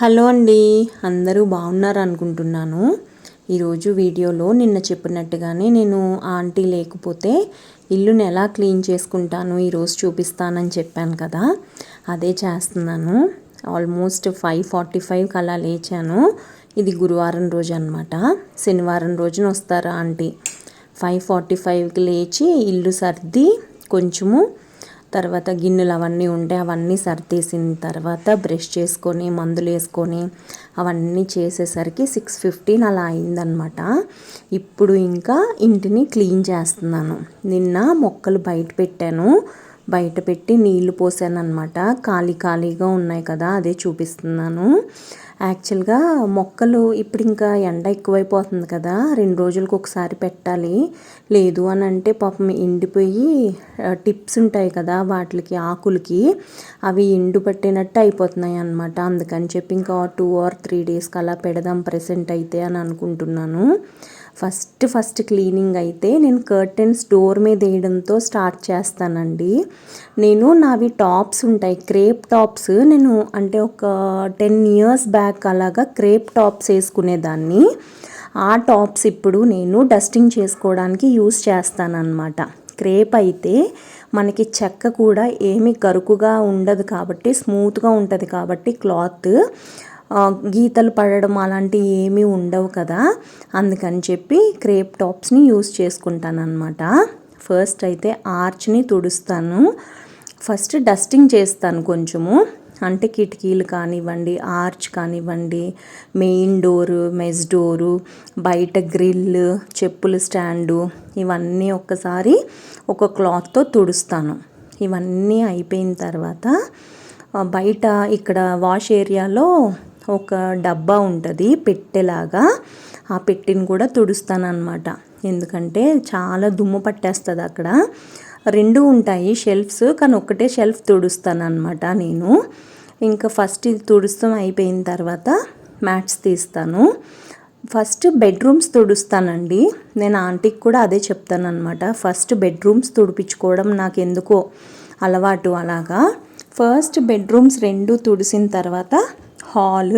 Hello అండి. అందరూ బాగున్నారు అనుకుంటున్నాను ఈరోజు వీడియోలో నిన్న చెప్పినట్టుగానే నేను ఆంటీ లేకపోతే ఇల్లుని ఎలా క్లీన్ చేసుకుంటాను ఈరోజు చూపిస్తానని చెప్పాను కదా. అదే చేస్తున్నాను. ఆల్మోస్ట్ ఫైవ్ ఫార్టీ ఫైవ్కి అలా లేచాను. ఇది గురువారం రోజు అనమాట శనివారం రోజున వస్తారు ఆంటీ? ఫైవ్ ఫార్టీ ఫైవ్కి లేచి ఇల్లు సర్ది కొంచెము తర్వాత గిన్నెలు అవన్నీ ఉంటే అవన్నీ సర్దేసిన తర్వాత బ్రష్ చేసుకొని మందులు వేసుకొని అవన్నీ చేసేసరికి సిక్స్ ఫిఫ్టీన్ అలా అయిందనమాట ఇప్పుడు ఇంకా ఇంటిని క్లీన్ చేస్తున్నాను. నిన్న మొక్కలు బయట పెట్టాను. బయట పెట్టి నీళ్ళు పోసాను అనమాట ఖాళీ ఖాళీగా ఉన్నాయి కదా అదే చూపిస్తున్నాను. యాక్చువల్గా మొక్కలు ఇప్పుడు ఇంకా ఎండ ఎక్కువైపోతుంది కదా. రెండు రోజులకు ఒకసారి పెట్టాలి. లేదు అని అంటే పాపం ఎండిపోయి టిప్స్ ఉంటాయి కదా వాటికి ఆకులకి. అవి ఎండు పట్టినట్టు అయిపోతున్నాయి అనమాట అందుకని చెప్పి ఇంకా టూ ఆర్ త్రీ డేస్కి అలా పెడదాం ప్రెసెంట్ అయితే అని అనుకుంటున్నాను. ఫస్ట్ ఫస్ట్ క్లీనింగ్ అయితే నేను కర్టెన్స్ డోర్ మీద వేయడంతో స్టార్ట్ చేస్తానండి. నేను నావి టాప్స్ ఉంటాయి క్రేప్ టాప్స్. నేను అంటే ఒక టెన్ ఇయర్స్ బ్యాక్ అలాగా క్రేప్ టాప్స్ వేసుకునేదాన్ని. ఆ టాప్స్ ఇప్పుడు నేను డస్టింగ్ చేసుకోవడానికి యూస్ చేస్తానన్నమాట. క్రేప్ అయితే మనకి చెక్క కూడా ఏమి కరుకుగా ఉండదు కాబట్టి స్మూత్గా ఉంటుంది కాబట్టి క్లాత్ గీతలు పడడం అలాంటివి ఏమీ ఉండవు కదా. అందుకని చెప్పి క్రేప్ టాప్స్ని యూస్ చేసుకుంటాను అనమాట ఫస్ట్ అయితే ఆర్చ్ని తుడుస్తాను. ఫస్ట్ డస్టింగ్ చేస్తాను కొంచెము. అంటే కిటికీలు కానివ్వండి ఆర్చ్ కానివ్వండి మెయిన్ డోరు మెజ్ డోరు బయట గ్రిల్ చెప్పుల స్టాండు ఇవన్నీ ఒక్కసారి ఒక క్లాత్తో తుడుస్తాను. ఇవన్నీ అయిపోయిన తర్వాత బయట ఇక్కడ వాష్ ఏరియాలో ఒక డబ్బా ఉంటుంది పెట్టెలాగా. ఆ పెట్టిని కూడా తుడుస్తాను ఎందుకంటే చాలా దుమ్ము పట్టేస్తుంది అక్కడ. రెండు ఉంటాయి షెల్ఫ్స్ కానీ ఒక్కటే షెల్ఫ్ తుడుస్తానమాట నేను. ఇంకా ఫస్ట్ ఇది తుడుస్తాం అయిపోయిన తర్వాత మ్యాట్స్ తీస్తాను. ఫస్ట్ బెడ్రూమ్స్ తుడుస్తానండి. నేను ఆంటీకి కూడా అదే చెప్తాను అనమాట ఫస్ట్ బెడ్రూమ్స్ తుడిపించుకోవడం నాకు ఎందుకో అలవాటు అలాగా. ఫస్ట్ బెడ్రూమ్స్ రెండు తుడిసిన తర్వాత హాల్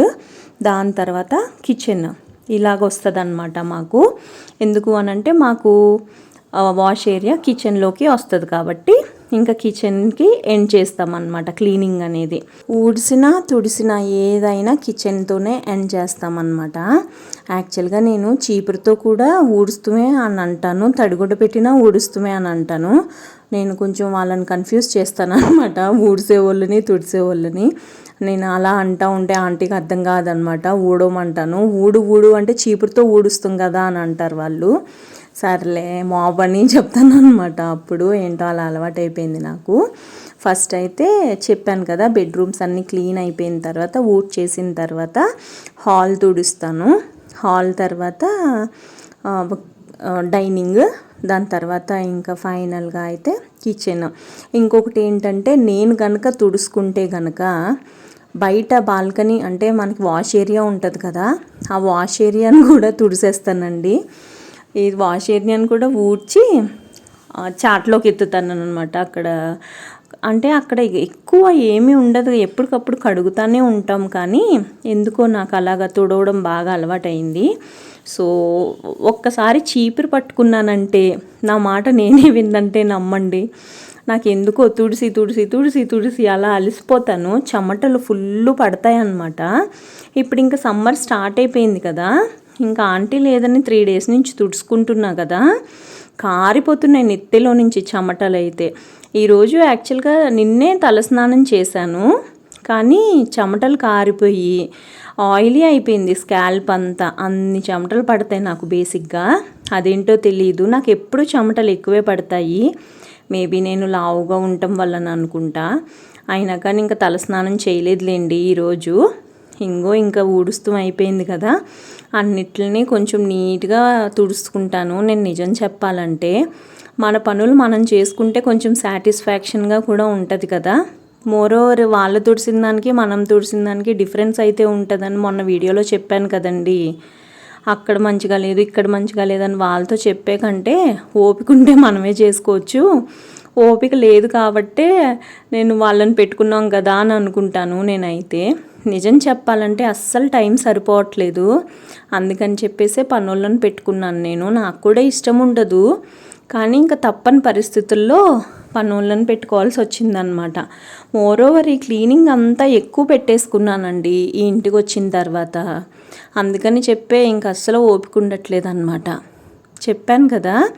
దాని తర్వాత కిచెన్. ఇలాగ వస్తుంది అనమాట మాకు. ఎందుకు అనంటే మాకు వాష్ ఏరియా కిచెన్లోకి వస్తుంది కాబట్టి ఇంకా కిచెన్కి ఎండ్ చేస్తామన్నమాట క్లీనింగ్ అనేది. ఊడ్చిన తుడిసినా ఏదైనా కిచెన్తోనే ఎండ్ చేస్తామన్నమాట. యాక్చువల్గా నేను చీపురుతో కూడా ఊడుస్తుమే అని అంటాను తడిగుడ్డ పెట్టినా ఊడుస్తుమే అని అంటాను. నేను కొంచెం వాళ్ళని కన్ఫ్యూజ్ చేస్తాను అనమాట ఊడిసే వాళ్ళని తుడిసే వాళ్ళని నేను అలా అంటా ఉంటే ఆంటీకి అర్థం కాదనమాట ఊడమంటాను. ఊడు ఊడు అంటే చీపురుతో ఊడుస్తాం కదా అని అంటారు వాళ్ళు. సర్లే మాబ్ అని చెప్తాను అనమాట అప్పుడు ఏంటో అలా అలవాటు అయిపోయింది నాకు. ఫస్ట్ అయితే చెప్పాను కదా బెడ్రూమ్స్ అన్నీ క్లీన్ అయిపోయిన తర్వాత ఊట్ చేసిన తర్వాత హాల్ తుడుస్తాను. హాల్ తర్వాత డైనింగ్ దాని తర్వాత ఇంకా ఫైనల్గా అయితే కిచెన్ ఇంకొకటి ఏంటంటే నేను కనుక తుడుచుకుంటే కనుక బయట బాల్కనీ అంటే మనకి వాష్ ఏరియా ఉంటుంది కదా ఆ వాష్ ఏరియాను కూడా తుడిసేస్తానండి. ఈ వాష్ ఏరియాని కూడా ఊడ్చి చాట్లోకి ఎత్తుతాను అనమాట అక్కడ. అంటే అక్కడ ఎక్కువ ఏమీ ఉండదు. ఎప్పటికప్పుడు కడుగుతానే ఉంటాం కానీ ఎందుకో నాకు అలాగా తుడవడం బాగా అలవాటైంది. సో ఒక్కసారి చీపురు పట్టుకున్నానంటే నా మాట నేనే విందంటే నమ్మండి. నాకు ఎందుకో తుడిసి తుడిసి తుడిసి తుడిసి అలా అలసిపోతాను. చెమటలు ఫుల్ పడతాయి అన్నమాట ఇప్పుడు ఇంకా సమ్మర్ స్టార్ట్ అయిపోయింది కదా. ఇంకా ఆంటీ లేదని త్రీ డేస్ నుంచి తుడుచుకుంటున్నా కదా. కారిపోతున్నాయి నెత్తిలో నుంచి చెమటలు అయితే ఈరోజు యాక్చువల్గా నిన్నే తలస్నానం చేశాను కానీ చెమటలు కారిపోయి ఆయిలీ అయిపోయింది స్కాల్ప్ అంతా. అన్ని చెమటలు పడతాయి నాకు బేసిక్గా. అదేంటో తెలియదు నాకు ఎప్పుడు చెమటలు ఎక్కువే పడతాయి. మేబీ నేను లావుగా ఉండటం వలన అనుకుంటా. అయినా కానీ ఇంకా తలస్నానం చేయలేదులేండి ఈరోజు ఇంగో ఇంకా ఊడుస్తూ అయిపోయింది కదా. అన్నిటిని కొంచెం నీట్గా తుడుచుకుంటాను. నేను నిజం చెప్పాలంటే మన పనులు మనం చేసుకుంటే కొంచెం సాటిస్ఫాక్షన్గా కూడా ఉంటుంది కదా. మోరోవర్ వాళ్ళు తుడిసిన దానికి మనం తుడిసిన దానికి డిఫరెన్స్ అయితే ఉంటుందని మొన్న వీడియోలో చెప్పాను కదండి. అక్కడ మంచిగా లేదు ఇక్కడ మంచిగా లేదని వాళ్ళతో చెప్పే కంటే ఓపిక ఉంటే మనమే చేసుకోవచ్చు. ఓపిక లేదు కాబట్టే నేను వాళ్ళని పెట్టుకున్నాం కదా అని అనుకుంటాను నేనైతే. నిజం చెప్పాలంటే అస్సలు టైం సరిపోవట్లేదు. అందుకని చెప్పేసి పనులను పెట్టుకున్నాను నేను. నాకు కూడా ఇష్టం ఉండదు. కానీ ఇంకా తప్పని పరిస్థితుల్లో పనులను పెట్టుకోవాల్సి వచ్చిందనమాట. మోరోవర్ ఈ క్లీనింగ్ అంతా ఎక్కువ పెట్టేసుకున్నానండి ఈ ఇంటికి వచ్చిన తర్వాత. అందుకని చెప్పే ఇంక అస్సలు ఓపిక ఉండట్లేదు అనమాట చెప్పాను కదా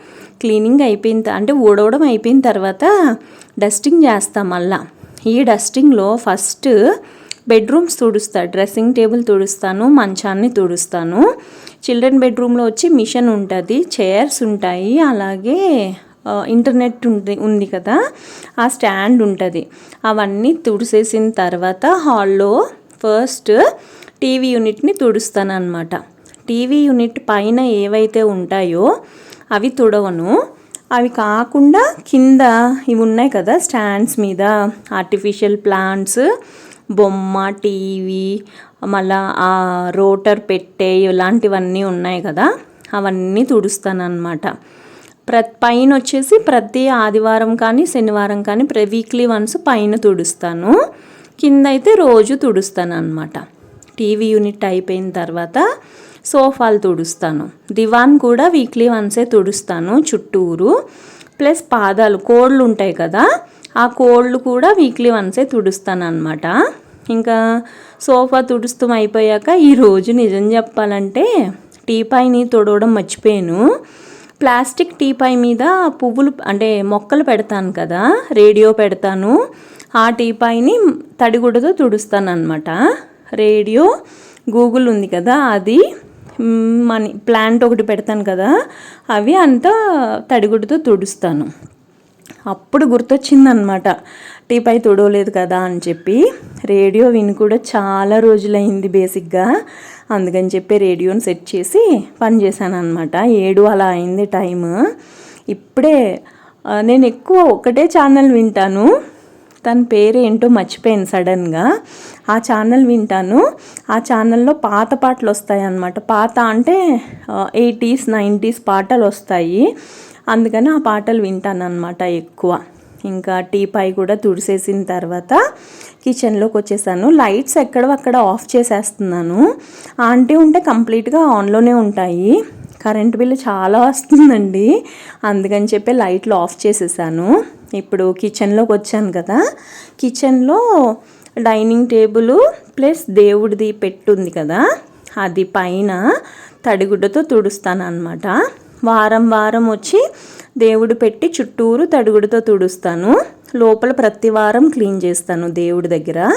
క్లీనింగ్ అయిపోయిన అంటే ఊడవడం అయిపోయిన తర్వాత డస్టింగ్ చేస్తాం మళ్ళా. ఈ డస్టింగ్లో ఫస్ట్ బెడ్రూమ్స్ తుడుస్తా డ్రెస్సింగ్ టేబుల్ తుడుస్తాను మంచాన్ని తుడుస్తాను. చిల్డ్రన్ బెడ్రూమ్లో వచ్చి మిషన్ ఉంటుంది చైర్స్ ఉంటాయి అలాగే ఇంటర్నెట్ ఉంది ఉంది కదా ఆ స్టాండ్ ఉంటుంది. అవన్నీ తుడిసేసిన తర్వాత హాల్లో ఫస్ట్ టీవీ యూనిట్ని తుడుస్తాను అనమాట టీవీ యూనిట్ పైన ఏవైతే ఉంటాయో అవి తుడవను. అవి కాకుండా కింద ఇవి ఉన్నాయి కదా స్టాండ్స్ మీద ఆర్టిఫిషియల్ ప్లాంట్స్ బొమ్మ టీవీ మళ్ళా ఆ రోటర్ పెట్టే ఇలాంటివన్నీ ఉన్నాయి కదా అవన్నీ తుడుస్తాను ప్ర పైన వచ్చేసి ప్రతి ఆదివారం కానీ శనివారం కానీ ప్ర వీక్లీ వన్స్ పైన తుడుస్తాను. కింద అయితే రోజు తుడుస్తాను అనమాట టీవీ యూనిట్ అయిపోయిన తర్వాత సోఫాలు తుడుస్తాను. దివాన్ కూడా వీక్లీ వన్సే తుడుస్తాను చుట్టూరు. ప్లస్ పాదాలు కోళ్ళు ఉంటాయి కదా ఆ కోళ్ళు కూడా వీక్లీ వన్సే తుడుస్తాను అనమాట ఇంకా సోఫా తుడుస్తూ అయిపోయాక ఈరోజు నిజం చెప్పాలంటే టీపాయిని తొడవడం మర్చిపోయాను. ప్లాస్టిక్ టీపాయ్ మీద పువ్వులు అంటే మొక్కలు పెడతాను కదా రేడియో పెడతాను. ఆ టీపాయిని తడిగుడతో తుడుస్తాను అనమాట రేడియో గూగుల్ ఉంది కదా అది మనీ ప్లాంట్ ఒకటి పెడతాను కదా అవి అంతా తడిగుడ్డతో తుడుస్తాను. అప్పుడు గుర్తొచ్చిందనమాట టీపై తుడవలేదు కదా అని చెప్పి రేడియో విని కూడా చాలా రోజులైంది బేసిక్గా. అందుకని చెప్పి రేడియోని సెట్ చేసి పని చేశాను అనమాట ఏడు అలా అయింది టైం ఇప్పుడే నేను ఎక్కువ ఒకటే ఛానల్ వింటాను. తన పేరు ఏంటో మర్చిపోయాను సడన్గా. ఆ ఛానల్ వింటాను. ఆ ఛానల్లో పాత పాటలు వస్తాయి అన్నమాట పాత అంటే ఎయిటీస్ నైంటీస్ పాటలు వస్తాయి. అందుకని ఆ పాటలు వింటాను అనమాట ఎక్కువ. ఇంకా టీ పై కూడా తుడిసేసిన తర్వాత కిచెన్లోకి వచ్చేసాను. లైట్స్ ఎక్కడో అక్కడ ఆఫ్ చేసేస్తున్నాను. ఆంటీ ఉంటే కంప్లీట్గా ఆన్లోనే ఉంటాయి. కరెంట్ బిల్లు చాలా వస్తుందండి. అందుకని చెప్పి లైట్లు ఆఫ్ చేసేసాను. ఇప్పుడు కిచెన్లోకి వచ్చాను కదా. కిచెన్లో డైనింగ్ టేబుల్ ప్లస్ దేవుడిది పెట్టుంది కదా. అది పైన తడిగుడ్డతో తుడుస్తాను అనమాట వారం వారం వచ్చి దేవుడు పెట్టి చుట్టూరు తడుగుడుతో తుడుస్తాను. లోపల ప్రతి వారం క్లీన్ చేస్తాను దేవుడి దగ్గర.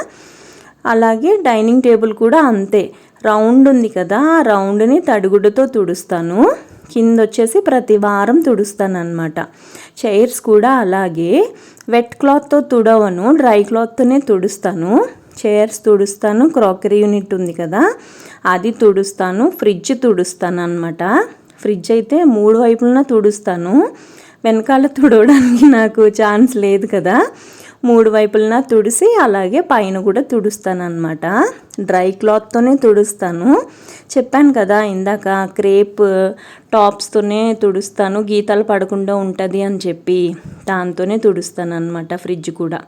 అలాగే డైనింగ్ టేబుల్ కూడా అంతే. రౌండ్ ఉంది కదా ఆ రౌండ్ని తడుగుడుతో తుడుస్తాను. కింద వచ్చేసి ప్రతి వారం తుడుస్తాను అనమాట చైర్స్ కూడా అలాగే. వెట్ క్లాత్తో తుడవను డ్రై క్లాత్తోనే తుడుస్తాను. చైర్స్ తుడుస్తాను క్రాకరీ యూనిట్ ఉంది కదా అది తుడుస్తాను ఫ్రిడ్జ్ తుడుస్తాను అనమాట ఫ్రిడ్జ్ అయితే మూడు వైపులన తుడుస్తాను. వెనకాల తుడవడానికి నాకు ఛాన్స్ లేదు కదా. మూడు వైపులన తుడిసి అలాగే పైన కూడా తుడుస్తాను అనమాట డ్రై క్లాత్తోనే తుడుస్తాను. చెప్పాను కదా ఇందాక క్రేప్ టాప్స్తోనే తుడుస్తాను. గీతలు పడకుండా ఉంటుంది అని చెప్పి దాంతోనే తుడుస్తాను అనమాట ఫ్రిడ్జ్ కూడా.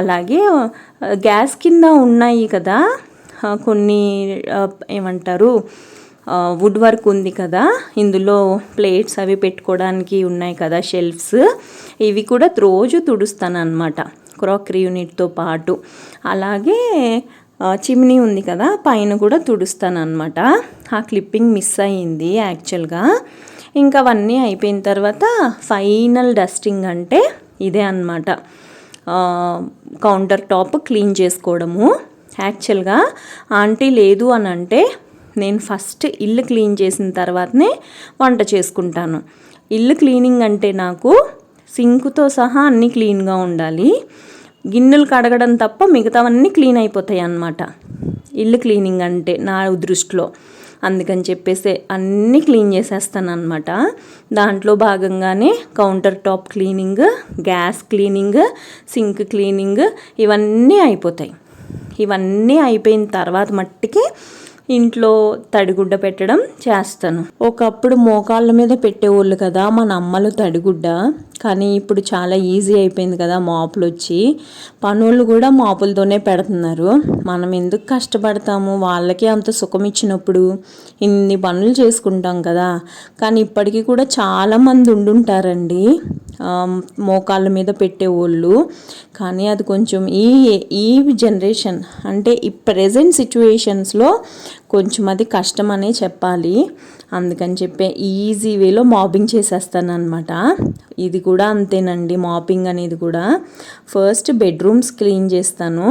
అలాగే గ్యాస్ కింద ఉన్నాయి కదా కొన్ని ఏమంటారు వుడ్ వర్క్ ఉంది కదా. ఇందులో ప్లేట్స్ అవి పెట్టుకోవడానికి ఉన్నాయి కదా షెల్ఫ్స్ ఇవి కూడా రోజు తుడుస్తాను అనమాట క్రాకరీ యూనిట్తో పాటు. అలాగే చిమ్నీ ఉంది కదా పైన కూడా తుడుస్తాను అనమాట ఆ క్లిప్పింగ్ మిస్ అయ్యింది యాక్చువల్గా ఇంకా అవన్నీ అయిపోయిన తర్వాత ఫైనల్ డస్టింగ్ అంటే ఇదే అనమాట కౌంటర్ టాప్ క్లీన్ చేసుకోవడము. యాక్చువల్గా ఆంటీ లేదు అని అంటే నేను ఫస్ట్ ఇల్లు క్లీన్ చేసిన తర్వాతనే వంట చేసుకుంటాను. ఇల్లు క్లీనింగ్ అంటే నాకు సింకుతో సహా అన్నీ క్లీన్గా ఉండాలి. గిన్నెలు కడగడం తప్ప మిగతావన్నీ క్లీన్ అయిపోతాయి అన్నమాట. ఇల్లు క్లీనింగ్ అంటే నా దృష్టిలో. అందుకని చెప్పేసి అన్నీ క్లీన్ చేసేస్తాను అనమాట దాంట్లో భాగంగానే counter top cleaning gas cleaning sink cleaning ఇవన్నీ అయిపోతాయి. ఇవన్నీ అయిపోయిన తర్వాత మట్టికి ఇంట్లో తడిగుడ్డ పెట్టడం చేస్తాను. ఒకప్పుడు మోకాళ్ళ మీద పెట్టేవాళ్ళు కదా మన అమ్మలు తడిగుడ్డ. కానీ ఇప్పుడు చాలా ఈజీ అయిపోయింది కదా మాపులు వచ్చి పనులు కూడా మాపులతోనే పెడుతున్నారు. మనం ఎందుకు కష్టపడతాము? వాళ్ళకి అంత సుఖం ఇచ్చినప్పుడు ఇన్ని పనులు చేసుకుంటాం కదా. కానీ ఇప్పటికీ కూడా చాలామంది ఉండుంటారండి. మోకాళ్ళ మీద పెట్టేవాళ్ళు. కానీ అది కొంచెం ఈ ఈ జనరేషన్ అంటే ఈ ప్రజెంట్ సిచ్యువేషన్స్లో కొంచెం అది కష్టం అనే చెప్పాలి. అందుకని చెప్పే ఈజీ వేలో మాపింగ్ చేసేస్తాను అనమాట ఇది కూడా అంతేనండి మాపింగ్ అనేది కూడా. ఫస్ట్ బెడ్రూమ్స్ క్లీన్ చేస్తాను.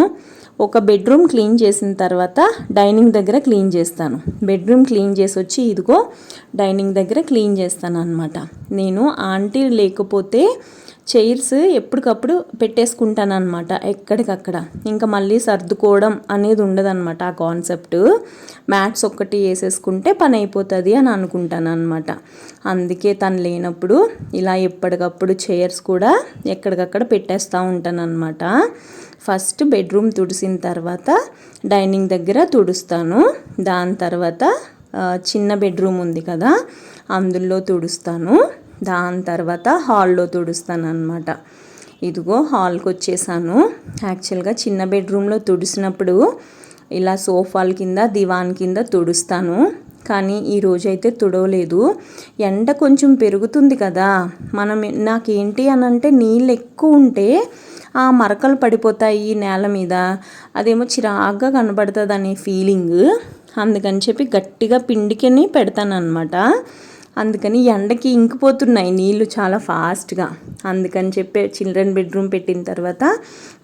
ఒక బెడ్రూమ్ క్లీన్ చేసిన తర్వాత డైనింగ్ దగ్గర క్లీన్ చేస్తాను. బెడ్రూమ్ క్లీన్ చేసి వచ్చి ఇదిగో డైనింగ్ దగ్గర క్లీన్ చేస్తాను అనమాట నేను ఆంటీ లేకపోతే చైర్స్ ఎప్పటికప్పుడు పెట్టేసుకుంటాను అనమాట ఎక్కడికక్కడ. ఇంకా మళ్ళీ సర్దుకోవడం అనేది ఉండదన్నమాట ఆ కాన్సెప్ట్. మ్యాట్స్ ఒక్కటి వేసేసుకుంటే పని అయిపోతుంది అని అనుకుంటాను అనమాట అందుకే తను లేనప్పుడు ఇలా ఎప్పటికప్పుడు చైర్స్ కూడా ఎక్కడికక్కడ పెట్టేస్తూ ఉంటాను అనమాట ఫస్ట్ బెడ్రూమ్ తుడిసిన తర్వాత డైనింగ్ దగ్గర తుడుస్తాను. దాని తర్వాత చిన్న బెడ్రూమ్ ఉంది కదా అందులో తుడుస్తాను. దాని తర్వాత హాల్లో తుడుస్తాను అనమాట ఇదిగో హాల్కి వచ్చేసాను యాక్చువల్గా చిన్న బెడ్రూమ్లో తుడిసినప్పుడు ఇలా సోఫాల కింద దివాన్ కింద తుడుస్తాను. కానీ ఈరోజు అయితే తుడవలేదు. ఎండ కొంచెం పెరుగుతుంది కదా. మనం నాకేంటి అని అంటే నీళ్ళు ఎక్కువ ఉంటే ఆ మరకలు పడిపోతాయి నేల మీద. అదేమో చిరాగ్గా కనబడుతుంది అనే ఫీలింగ్. అందుకని చెప్పి గట్టిగా పిండికని పెడతాను అనమాట అందుకని ఎండకి ఇంకిపోతున్నాయి నీళ్ళు చాలా ఫాస్ట్గా. అందుకని చెప్పి చిల్డ్రన్ బెడ్రూమ్ పెట్టిన తర్వాత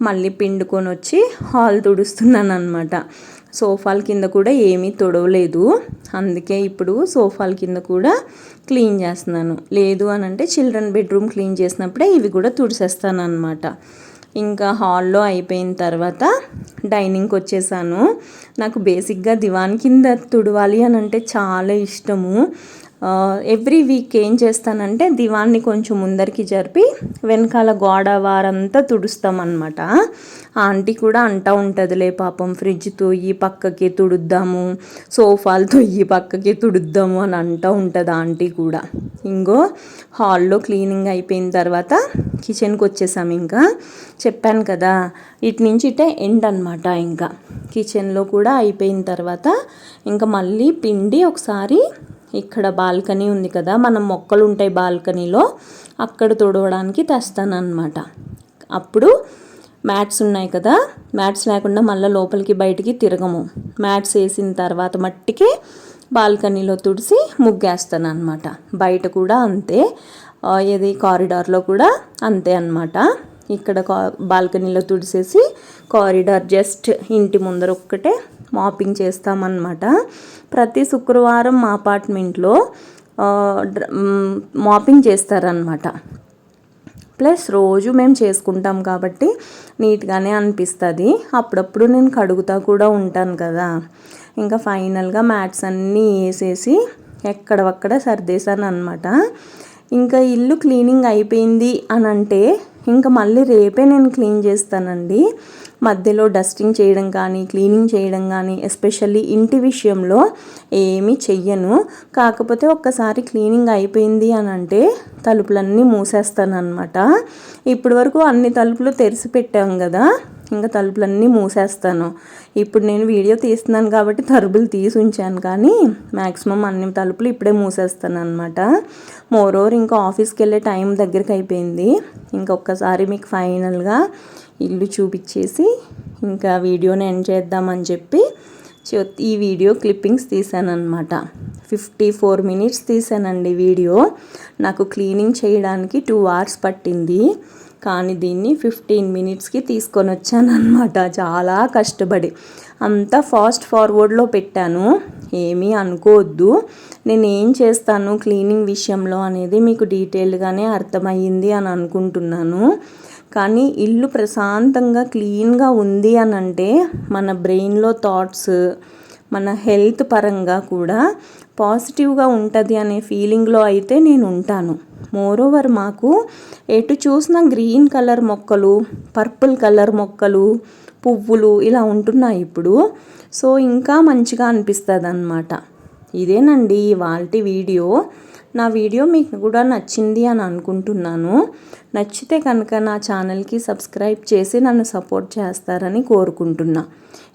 మళ్ళీ పిండుకొని వచ్చి హాల్ తుడుస్తున్నాను అనమాట సోఫాల కింద కూడా ఏమీ తొడవలేదు. అందుకే ఇప్పుడు సోఫాల కింద కూడా క్లీన్ చేస్తున్నాను. లేదు అని అంటే చిల్డ్రన్ బెడ్రూమ్ క్లీన్ చేసినప్పుడే ఇవి కూడా తుడిసేస్తాను అనమాట ఇంకా హాల్లో అయిపోయిన తర్వాత డైనింగ్కి వచ్చేసాను. నాకు బేసిక్గా దివాన్ కింద తుడవాలి అని అంటే చాలా ఇష్టము. ఎవ్రీ వీక్ ఏం చేస్తానంటే దివాన్ని కొంచెం ముందరికి జరిపి వెనకాల గోడ వారంతా తుడుస్తామన్నమాట. ఆంటీ కూడా అంటూ ఉంటుందిలే పాపం ఫ్రిడ్జ్ తొయ్యి పక్కకి తుడుద్దాము సోఫాలు తొయ్యి పక్కకి తుడుద్దాము అని అంటూ ఉంటుంది ఆంటీ కూడా. ఇంకో హాల్లో క్లీనింగ్ అయిపోయిన తర్వాత కిచెన్కి వచ్చేసాము ఇంకా. చెప్పాను కదా ఇటు నుంచి ఇటే ఎండ్ అనమాట ఇంకా. కిచెన్లో కూడా అయిపోయిన తర్వాత ఇంకా మళ్ళీ పిండి ఒకసారి ఇక్కడ బాల్కనీ ఉంది కదా మనం మొక్కలు ఉంటాయి బాల్కనీలో అక్కడ తుడవడానికి తెస్తానమాట అప్పుడు మ్యాట్స్ ఉన్నాయి కదా మ్యాట్స్ లేకుండా మళ్ళీ లోపలికి బయటికి తిరగము. మ్యాట్స్ వేసిన తర్వాత మట్టికి బాల్కనీలో తుడిసి ముగ్గేస్తాను అనమాట బయట కూడా అంతే ఇది కారిడార్లో కూడా అంతే అనమాట ఇక్కడ కా బాల్కనీలో తుడిసేసి కారిడార్ జస్ట్ ఇంటి ముందర ఒక్కటే మాపింగ్ చేస్తామన్నమాట. ప్రతి శుక్రవారం మా అపార్ట్మెంట్లో మాపింగ్ చేస్తారనమాట ప్లస్ రోజు మేము చేసుకుంటాం కాబట్టి నీట్గానే అనిపిస్తుంది. అప్పుడప్పుడు నేను కడుగుతా కూడా ఉంటాను కదా. ఇంకా ఫైనల్గా మ్యాట్స్ అన్నీ వేసేసి ఎక్కడవక్కడ సర్దేశాను అనమాట ఇంకా ఇల్లు క్లీనింగ్ అయిపోయింది అని అంటే ఇంకా మళ్ళీ రేపే నేను క్లీన్ చేస్తానండి. మధ్యలో డస్టింగ్ చేయడం కానీ క్లీనింగ్ చేయడం కానీ ఎస్పెషల్లీ ఇంటి విషయంలో ఏమీ చెయ్యను. కాకపోతే ఒక్కసారి క్లీనింగ్ అయిపోయింది అని అంటే తలుపులన్నీ మూసేస్తాను అనమాట ఇప్పటి వరకు అన్ని తలుపులు తెరిచి పెట్టాం కదా ఇంకా తలుపులన్నీ మూసేస్తాను. ఇప్పుడు నేను వీడియో తీస్తున్నాను కాబట్టి తలుపులు తీసి ఉంచాను కానీ మ్యాక్సిమం అన్ని తలుపులు ఇప్పుడే మూసేస్తాను అనమాట మోరోవర్ ఇంకా ఆఫీస్కి వెళ్ళే టైం దగ్గరికి అయిపోయింది. ఇంకొకసారి మీకు ఫైనల్గా ఇల్లు చూపించేసి ఇంకా వీడియోని ఎండ్ చేద్దామని చెప్పి ఈ వీడియో క్లిప్పింగ్స్ తీసానమాట ఫిఫ్టీ ఫోర్ మినిట్స్ తీసానండి వీడియో. నాకు క్లీనింగ్ చేయడానికి టూ అవర్స్ పట్టింది. కానీ దీన్ని ఫిఫ్టీన్ మినిట్స్కి తీసుకొని వచ్చాను అనమాట చాలా కష్టపడి. అంతా ఫాస్ట్ ఫార్వర్డ్లో పెట్టాను. ఏమీ అనుకోవద్దు. నేను ఏం చేస్తాను క్లీనింగ్ విషయంలో అనేది మీకు డీటెయిల్గానే అర్థమయ్యింది అని అనుకుంటున్నాను. కానీ ఇల్లు ప్రశాంతంగా క్లీన్గా ఉంది అని అంటే మన బ్రెయిన్లో థాట్స్ మన హెల్త్ పరంగా కూడా పాజిటివ్గా ఉంటుంది అనే ఫీలింగ్లో అయితే నేను ఉంటాను. మోరోవర్ మాకు ఎటు చూసిన గ్రీన్ కలర్ మొక్కలు పర్పుల్ కలర్ మొక్కలు పువ్వులు ఇలా ఉంటున్నాయి ఇప్పుడు. సో ఇంకా మంచిగా అనిపిస్తుంది అనమాట ఇదేనండి వాళ్ళ వీడియో. నా వీడియో మీకు కూడా నచ్చింది అని అనుకుంటున్నాను. నచ్చితే కనుక నా ఛానల్కి సబ్స్క్రైబ్ చేసి నన్ను సపోర్ట్ చేస్తారని కోరుకుంటున్నా.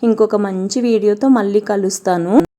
ఇంకొక మంచి వీడియోతో మళ్ళీ కలుస్తాను.